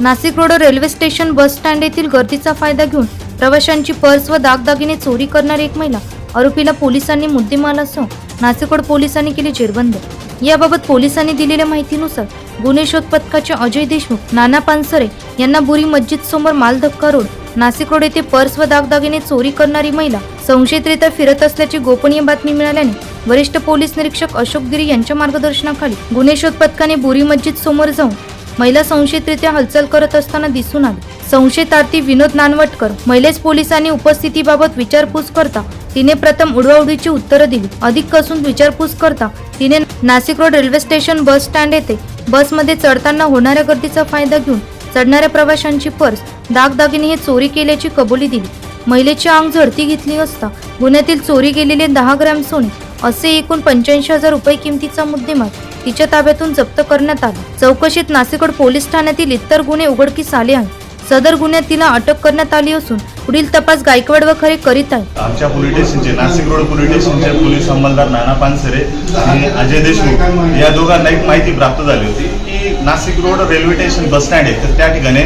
Nashik road railway station bus stand येथील गर्दीचा फायदा घेऊन प्रवाशांची पर्स व दागदागिने चोरी करणारी एक महिला आरोपीला पोलिसांनी मुद्देमालासह नाशिक रोड पोलिसांनी केली जेरबंद. याबाबत पोलिसांनी दिलेल्या माहितीनुसार गुन्हे शोध पथकाचे अजय देशमुख नाना पानसरे यांना बुरी मस्जिद समोर मालधक्का रोड नाशिक रोड येथे पर्स व दागदागिने चोरी करणारी महिला संशयितरित्या फिरत असल्याची गोपनीय बातमी मिळाल्याने वरिष्ठ पोलीस निरीक्षक अशोक गिरी यांच्या मार्गदर्शनाखाली गुन्हे शोध पथकाने बुरी मस्जिद समोर जाऊन महिला संशयितरित्या हालचाल करत असताना दिसून आली. संशयितार्थी विनोद नानवटकर महिलेस पोलिसांनी उपस्थितीबाबत विचारपूस करता तिने प्रथम उडवाउडीची उत्तरं दिली. अधिक कसून विचारपूस करता तिने Nashik road railway station bus stand येथे बसमध्ये चढताना होणाऱ्या गर्दीचा फायदा घेऊन चढणाऱ्या प्रवाशांची पर्स दागदागिने हे चोरी केल्याची कबुली दिली. महिलेची अंग झडती घेतली असता गुन्ह्यातील चोरी गेलेले दहा ग्रॅम सोने असे एकूण पंच्याऐंशी हजार रुपये किमतीचा मुद्देमाल तिच्या ताब्यातून जप्त करण्यात आला. चौकशीत नासिकड पोलीस ठाण्यातील इतर गुन्हे उघडकीस आले आहेत. सदर गुन्ह्यात तिला अटक करण्यात आली असून पुढील तपास गायकवाड व खरे करीत आहे आमच्या पोलीस स्टेशनचे नाशिक रोड पोलीस स्टेशनचे पोलीस अंमलदार नाना पानसरे आणि अजय देशमुख या दोघांना एक माहिती प्राप्त झाली होती. की Nashik road railway station bus stand आहे. तर त्या ठिकाणी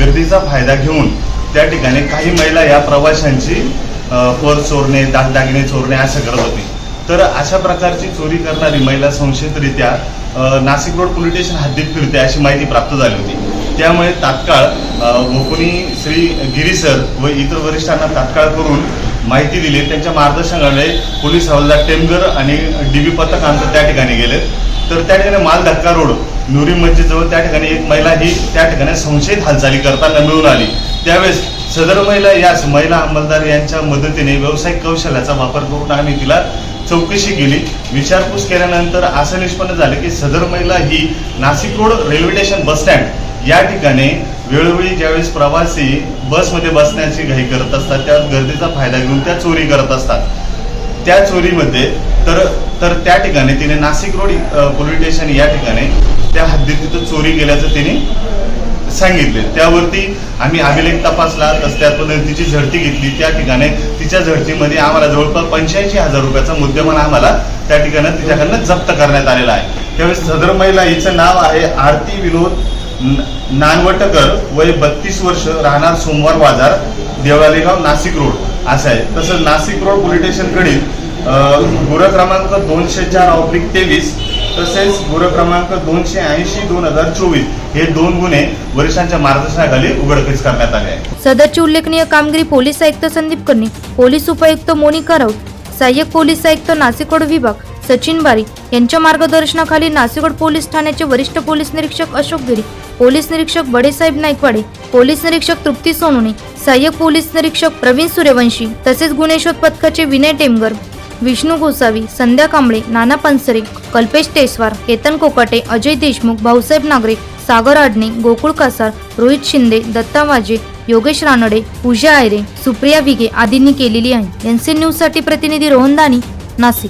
गर्दीचा फायदा घेऊन त्या ठिकाणी काही महिला या प्रवाशांची पर्स चोरणे दागदागिने चोरणे असं करत होती. तर अशा प्रकारची चोरी करणारी महिला संशयितरित्या नाशिक रोड पोलीस स्टेशन हद्दीत फिरते अशी माहिती प्राप्त झाली होती. त्यामुळे तात्काळ अ, श्री गिरी सर व इतर वरिष्ठांना तात्काळ करून माहिती दिली. त्यांच्या मार्गदर्शनाने पोलीस हवालदार टेमगर आणि डीबी पथक आमचं त्या ठिकाणी गेले. तर त्या ठिकाणी मालधक्का रोड नुरी मस्जिदजवळ त्या ठिकाणी एक महिला ही त्या ठिकाणी संशयित हालचाली करताना मिळून आली. त्यावेळेस सदर महिला याच महिला अंमलदार यांच्या मदतीने व्यावसायिक कौशल्याचा वापर करून आम्ही तिला चौकशी केली. विचारपूस केल्यानंतर असं निष्पन्न झालं की सदर महिला ही Nashik road railway station bus stand या ठिकाणी वेळोवेळी ज्यावेळेस प्रवासी बसमध्ये बसण्याची घाई करत असतात त्यावेळेस गर्दीचा फायदा घेऊन त्या चोरी करत असतात. त्या चोरीमध्ये तर तर त्या ठिकाणी तिने नाशिक रोड पोलीस स्टेशन या ठिकाणी त्या हद्दीत तिथं चोरी केल्याचं तिने सांगितले. त्यावरती आम्ही अभिलेख तपासला तस त्या तिची झडती घेतली. त्या ठिकाणी तिच्या झडतीमध्ये आम्हाला जवळपास पंच्याऐंशी हजार रुपयाचा मुद्देमाल आम्हाला त्या ठिकाणी तिच्याकडनं जप्त करण्यात आलेला आहे. त्यावेळेस सदर महिला हिचं नाव आहे आरती विनोद नानवटकर वय बत्तीस वर्ष राहणार सोमवार बाजार देवळालेगाव नाशिक रोड. असं आहे. तसंच नाशिक रोड पोलीस स्टेशनकडील गुर क्रमांक दोनशे चार ऑब्लिक तेवीस तसेच गुर क्रमांक दोनशे ऐंशी दोन हजार चोवीस हे दोन गुन्हे वरिष्ठांच्या मार्गदर्शनाखाली उघडकीस करण्यात आले आहे सदरची उल्लेखनीय कामगिरी पोलीस आयुक्त संदीप कर्णे पोलीस उपायुक्त मोनिका राऊत सहाय्यक पोलीस आयुक्त नासिकोड विभाग सचिन बारी यांच्या मार्गदर्शनाखाली नासिकोड पोलीस ठाण्याचे वरिष्ठ पोलीस निरीक्षक अशोक गिरी पोलीस निरीक्षक बडेसाहेब नाईकवाडे पोलीस निरीक्षक तृप्ती सोनुने सहाय्यक पोलीस निरीक्षक प्रवीण सूर्यवंशी तसेच गुन्हे शोध पथकाचे विनय टेमगर विष्णू गोसावी संध्या कांबळे नाना पानसरे कल्पेश टेसवार केतन कोकाटे अजय देशमुख भाऊसाहेब नागरे सागर आडणे गोकुळ कासार रोहित शिंदे दत्ता वाजे योगेश रानडे पूजा आयरे सुप्रिया विगे आदींनी केलेली आहे. एनसी न्यूजसाठी प्रतिनिधी रोहन दानी नाशिक.